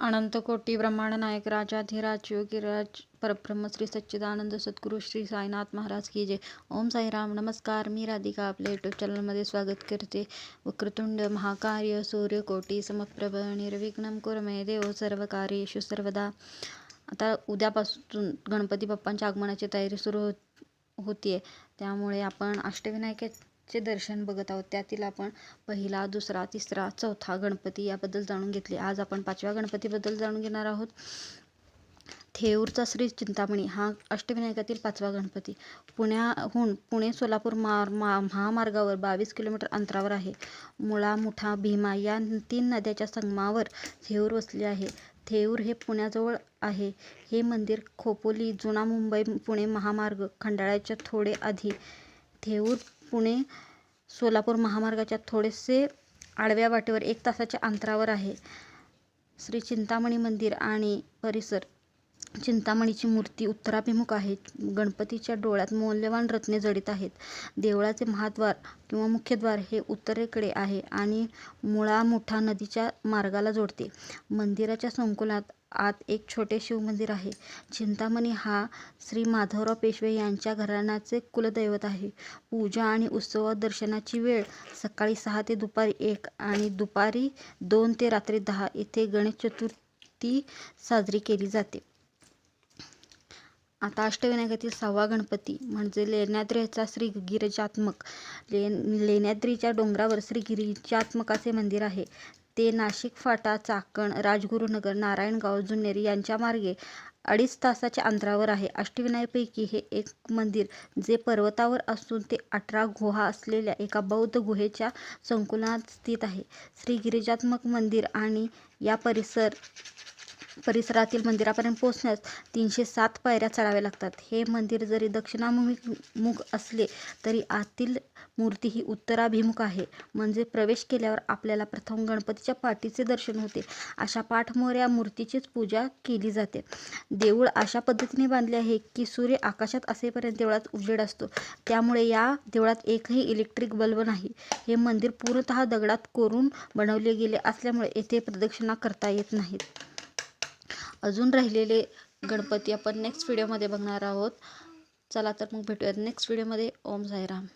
अनंतकोटी ब्रह्मांड नायक राजाधिराज योगीराज परब्रह्म श्री सच्चिदानंद सद्गुरू श्री साईनाथ महाराज की जय. ओम साईराम नमस्कार. मी राधिका आपल्या यूट्यूब चॅनलमध्ये स्वागत करते. वक्रतुंड महाकार्य सूर्यकोटी समप्रभ निर्विघ्न कुरमे देव सर्व कार्येशु सर्वदा. आता उद्यापासून गणपती बाप्पांच्या आगमनाची तयारी सुरू होत होती आहे त्यामुळे आपण चे दर्शन बघत आहोत. त्यातील आपण पहिला दुसरा तिसरा चौथा गणपती याबद्दल जाणून घेतले. आज आपण पाचव्या गणपतीबद्दल जाणून घेणार आहोत. थेऊरचा श्री चिंतामणी हा अष्टविनायकातील पाचवा गणपती. पुण्याहून पुणे सोलापूर मार मा महामार्गावर बावीस किलोमीटर अंतरावर आहे. मुळा मुठा भीमा या तीन नद्याच्या संगमावर थेऊर वसले आहे. थेऊर हे पुण्याजवळ आहे. हे मंदिर खोपोली जुना मुंबई पुणे महामार्ग खंडाळ्याच्या थोडे आधी थेऊर पुणे सोलापूर महामार्गाच्या थोडेसे आडव्या वाटेवर एक तासाच्या अंतरावर आहे. श्री चिंतामणी मंदिर आणि परिसर चिंतामणीची मूर्ती उत्तराभिमुख आहे. गणपतीच्या डोळ्यात मौल्यवान रत्ने जडित आहेत. देवळाचे महाद्वार किंवा मुख्यद्वार हे उत्तरेकडे आहे आणि मुळामुठा नदीच्या मार्गाला जोडते. मंदिराच्या संकुलात आत एक छोटे शिवमंदिर आहे. चिंतामणी हा श्री माधवराव पेशवे यांच्या घराण्याचे कुलदैवत आहे. पूजा आणि उत्सव दर्शनाची वेळ सकाळी सहा ते दुपारी एक आणि दुपारी दोन ते रात्री दहा. येथे गणेश चतुर्थी साजरी केली जाते. आता अष्टविनायकातील सहावा गणपती म्हणजे लेण्याद्रीचा श्री गिरिजात्मक. ले लेण्याद्रीच्या डोंगरावर श्री गिरिजात्मकाचे मंदिर आहे. ते नाशिक फाटा चाकण राजगुरुनगर नारायणगाव जुन्नेरी यांच्या मार्गे अडीच तासाच्या अंतरावर आहे. अष्टविनायकपैकी हे एक मंदिर जे पर्वतावर असून ते अठरा गुहा असलेल्या एका बौद्ध गुहेच्या संकुलात स्थित आहे. श्री गिरिजात्मक मंदिर आणि या परिसर परिसरातील मंदिरापर्यंत पोहोचण्यास तीनशे सात पायऱ्या चढाव्या लागतात. हे मंदिर जरी दक्षिणाभिमुख असले तरी आतील मूर्ती ही उत्तराभिमुख आहे. म्हणजे प्रवेश केल्यावर आपल्याला प्रथम गणपतीच्या पाठीचे दर्शन होते. अशा पाठमोऱ्या मूर्तीचीच पूजा केली जाते. देऊळ अशा पद्धतीने बांधले आहे की सूर्य आकाशात असेपर्यंत देवळात उजेड असतो. त्यामुळे या देवळात एकही इलेक्ट्रिक बल्ब नाही. हे मंदिर पूर्णतः दगडात कोरून बनवले गेले असल्यामुळे येथे प्रदक्षिणा करता येत नाहीत. अजून राहिलेले गणपती आपण नेक्स्ट व्हिडिओमध्ये बघणार आहोत. चला तर मग भेटूयात नेक्स्ट व्हिडिओमध्ये ओम साईराम.